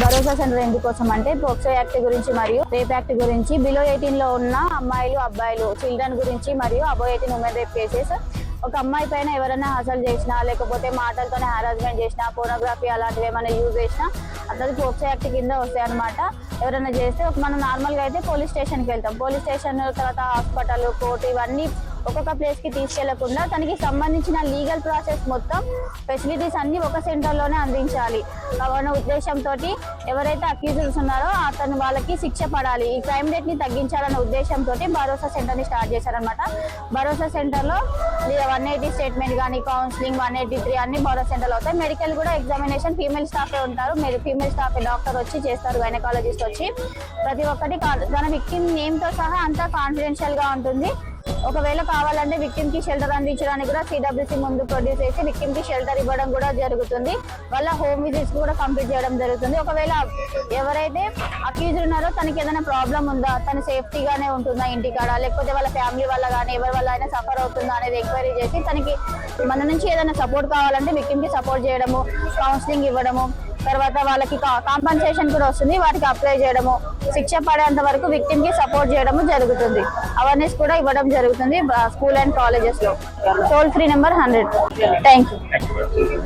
భరోసా centre ఎందుకోసం అంటే POCSO act గురించి మరియు రేప్ యాక్ట్ గురించి. బిలో ఎయిటీన్లో ఉన్న అమ్మాయిలు అబ్బాయిలు చిల్డ్రన్ గురించి మరియు above eighteen women rape cases. ఒక అమ్మాయి పైన ఎవరైనా హాసల్ చేసినా లేకపోతే మాటలతోనే హారాస్మెంట్ చేసినా ఫోనోగ్రఫీ అలాంటివి ఏమైనా యూజ్ చేసినా అట్లా పోక్సో యాక్ట్ కింద వస్తాయి అనమాట ఎవరైనా చేస్తే ఒక మనం నార్మల్గా అయితే పోలీస్ స్టేషన్కి వెళ్తాం. పోలీస్ స్టేషన్ తర్వాత హాస్పిటల్ కోర్టు ఇవన్నీ ఒక్కొక్క ప్లేస్కి తీసుకెళ్ళకుండా తనకి సంబంధించిన లీగల్ ప్రాసెస్ మొత్తం ఫెసిలిటీస్ అన్ని ఒక సెంటర్లోనే అందించాలి. కావున ఉద్దేశంతో ఎవరైతే అక్యూజర్స్ ఉన్నారో అతను వాళ్ళకి శిక్ష పడాలి. ఈ క్రైమ్ రేట్ని తగ్గించాలనే ఉద్దేశంతో భరోసా సెంటర్ని స్టార్ట్ చేశారనమాట భరోసా సెంటర్లో వన్ ఎయిటీ స్టేట్మెంట్ కానీ కౌన్సిలింగ్ వన్ ఎయిటీ త్రీ అన్ని భరోసా సెంటర్ అవుతాయి. మెడికల్ కూడా ఎగ్జామినేషన్ ఫీమేల్ స్టాఫే ఉంటారు. మీరు ఫీమేల్ స్టాఫ్ డాక్టర్ వచ్చి చేస్తారు గైనకాలజిస్ట్ వచ్చి. ప్రతి ఒక్కటి తన విక్టిమ్ నేమ్తో సహా అంతా కాన్ఫిడెన్షియల్గా ఉంటుంది. ఒకవేళ కావాలంటే విక్టిమ్కి షెల్టర్ అందించడానికి కూడా సిడబ్ల్యూసీ ముందు ప్రొడ్యూస్ చేసి విక్టిమ్కి షెల్టర్ ఇవ్వడం కూడా జరుగుతుంది. వాళ్ళ హోమ్ విజిట్స్ కూడా కంప్లీట్ చేయడం జరుగుతుంది. ఒకవేళ ఎవరైతే అక్యూజ్ ఉన్నారో తనకి ఏదైనా ప్రాబ్లం ఉందా? తన సేఫ్టీగానే ఉంటుందా ఇంటికాడ లేకపోతే వాళ్ళ ఫ్యామిలీ వల్ల కానీ ఎవరి వల్ల అయినా సఫర్ అవుతుందా అనేది ఎంక్వైరీ చేసి తనకి మన నుంచి ఏదైనా సపోర్ట్ కావాలంటే విక్టిమ్కి సపోర్ట్ చేయడము కౌన్సిలింగ్ ఇవ్వడము తర్వాత వాళ్ళకి కాంపన్సేషన్ కూడా వస్తుంది. వాటికి అప్లై చేయడము శిక్ష పడేంత వరకు విక్టిమ్కి సపోర్ట్ చేయడము జరుగుతుంది. అవేర్నెస్ కూడా ఇవ్వడం జరుగుతుంది స్కూల్ అండ్ కాలేజెస్లో. Toll free number hundred thank you